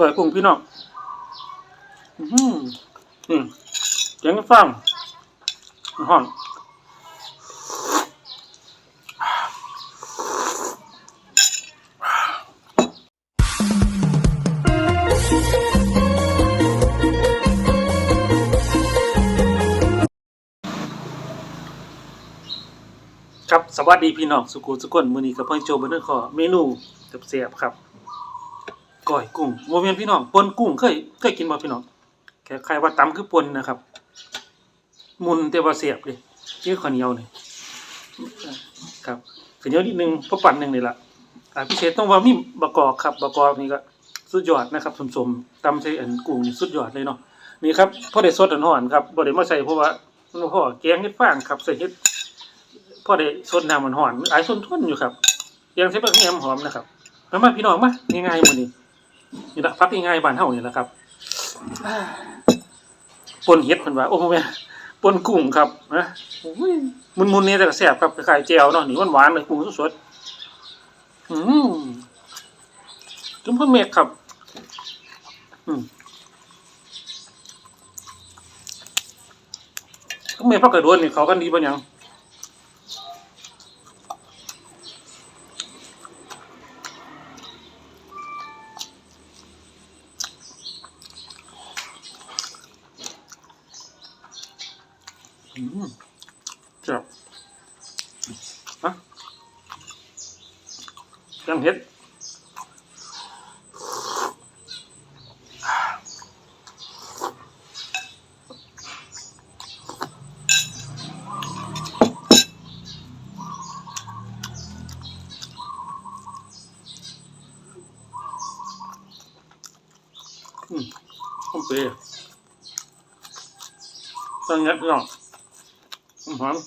เปิดกุ้งพี่น้องอื้อหืออืมเจ๋งฟังห้องครับสวัสดีพี่น้องสุกุสุกนมือนี้กับเพิ่นโจเบิ่งขอเมนูเสียบครับ ก้อยกุ้งบ่แม่นพี่น้องปนกุ้งเคยเคยกินบ่พี่น้องแค่ใคล้ายๆว่าตำคือปนนะครับ มุนแต่ว่าเสียบเด้ชื่อข้าวเหนียวนี่ครับข้าวเหนียวนิดนึงพอปั่นหนึงนี่ละอ่าพิเศษต้องว่ามีบะกอกครับบะกอกนี่ก็สุดยอดนะครับสมๆตำใส่อันกุ้งนี่สุดยอดเลยเนาะนี่ครับพอได้สดอันร้อนครับบ่ได้มาใส่เพราะว่ามันบ่อแกงเฮ็ดฟางครับใส่เฮ็ดพอได้สดน้ำมันหอนไอ้ส้นทุนอยู่ครับยังใช้แบบนี้หอมนะครับมามาพี่น้องมาง่ายๆมื้อนี้ นี่ละพักง่ายๆบ้านเฮานี่แหละครับอ่าปนเฮ็ดเพิ่นว่าโอ้โหแม่ปนกุ้งครับนะโอ้ยมุนๆนี่แต่ก็แซ่บครับคล้ายๆแจ่วเนาะนี่หวานๆเลยกุ้งสดๆอืมจุ่มพ่อเมฆครับ อืมพ่อเมฆพักกระโดนนี่เขากันดีบ่ยังอืมจับฮะยัง เห็ดอืมผมเปย์ตั้งเงี้ยพี่น้อง หอม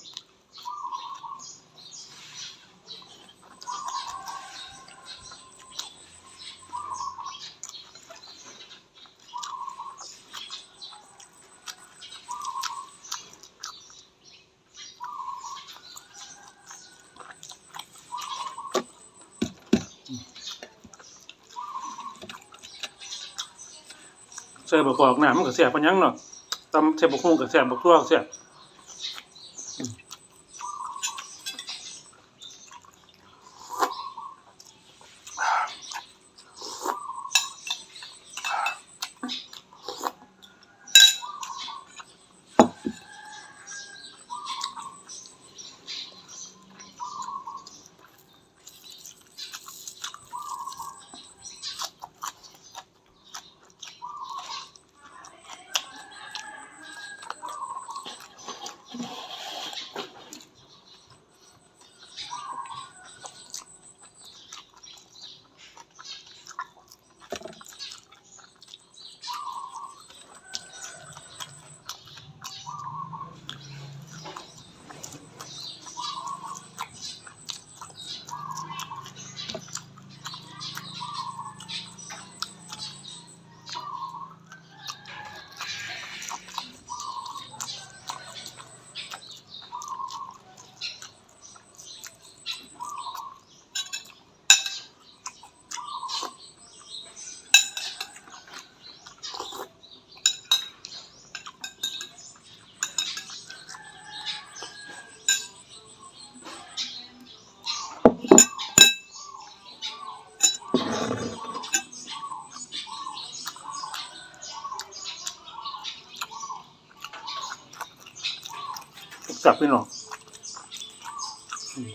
ใส่บะกอกน้ำมันก็แซ่บปานหยังเนาะตำใส่บะฮุ่งก็แซ่บบะทั่วก็แซ่บ จับไปหน้องอืม